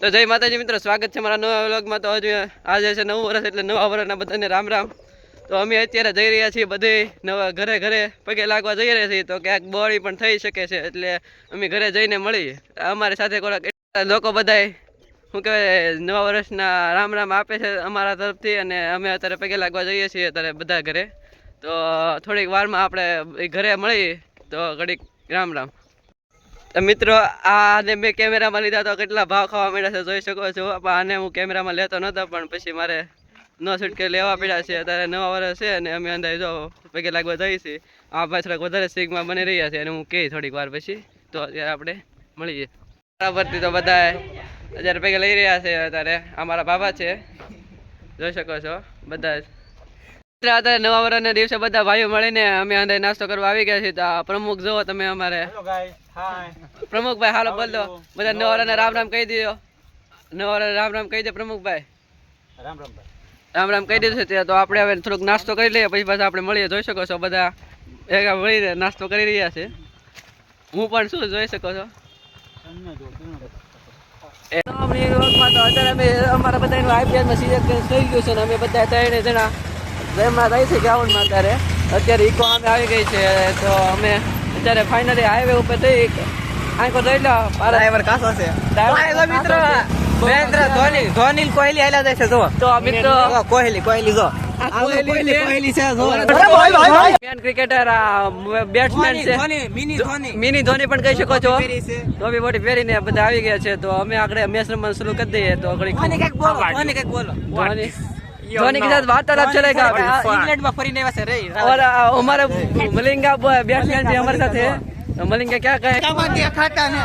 તો જય માતાજી મિત્રો, સ્વાગત છે મારા નવા વ્લોગમાં. તો હજુ આજે છે નવું વર્ષ, એટલે નવા વર્ષના બધાને રામ રામ. તો અમે અત્યારે જઈ રહ્યા છીએ બધે નવા ઘરે ઘરે પગે લાગવા જઈ રહ્યા છીએ. તો ક્યાંક બોળી પણ થઈ શકે છે, એટલે અમે ઘરે જઈને મળીએ. અમારી સાથે કોઈક લોકો બધાય, શું કહેવાય, નવા વર્ષના રામ રામ આપે છે અમારા તરફથી અને અમે અત્યારે પગે લાગવા જઈએ છીએ અત્યારે બધા ઘરે. તો થોડીક વારમાં આપણે ઘરે મળીએ. તો ઘડીક રામ રામ. મિત્રો, આને મેં કેમેરામાં લીધા તો કેટલા ભાવ ખાવા મળ્યા છે જોઈ શકો છો. આને હું કેમેરામાં લેતો નહોતો પણ પછી મારે ન છૂટકે લેવા પડ્યા છે. અત્યારે નવા વર્ષ છે અને અમે અંદર જો પગે લાગવા જઈએ છીએ. આ પાછળ વધારે સિગમાં બની રહ્યા છે અને હું કહી થોડીક વાર પછી. તો અત્યારે આપણે મળીએ. બરાબરથી તો બધા અત્યારે પગે લઈ રહ્યા છે અત્યારે. અમારા બાબા છે. જોઈ શકો છો. બધા અત્યારે નવા વર્ષના દિવસે બધા ભાઈઓ મળીને અમે અંદર નાસ્તો કરવા આવી ગયા છીએ તો પ્રમુખ જોવો તમે અમારે. પ્રમુખભાઈ હાલો બોલ. દો બધા વર્ષને રામ રામ કહી દીધો નવરાને રામ રામ કહી દે પ્રમુખભાઈ. રામ રામ રામ રામ કહી દીધું છે તો આપણે હવે થોડુંક નાસ્તો કરી લઈએ પછી પાછા આપણે મળીએ. જોઈ શકો છો બધા એક મળીને નાસ્તો કરી રહ્યા છે. હું પણ શું જોઈ શકો છો? અત્યારે અમે અમારા બધા સિલેક્શન થઈ ગયું છે ને અમે બધા ત્રણે જણા એમાં રહી છે ગ્રાઉન્ડમાં અત્યારે. અત્યારે ઇકો અમે આવી ગઈ છે તો અમે અત્યારે ફાઇનલી હાઈવે ઉપર થઈ આંખો જોઈ લો ડ્રાઈવર કાસો છે. મિત્ર મહેન્દ્ર ધોની ધોની કોહલી આયલા જાય છે જો. તો મિત્રો કોહલી કોહલી જો. મિની ધોની. પણ કહી શકો છો. ધોબી બોટી પહેરીને બધા આવી ગયા છે તો અમે આગળ મેચ રમવાનું શરૂ કરી દઈએ તો બોલો બોલો. ધોની के साथ वार्तालाप चलेगा इंग्लैंड में फरीने वैसे रे और हमारा मलिंगा बैट्समैन भी हमारे साथ है मलिंगा क्या कहे खाता है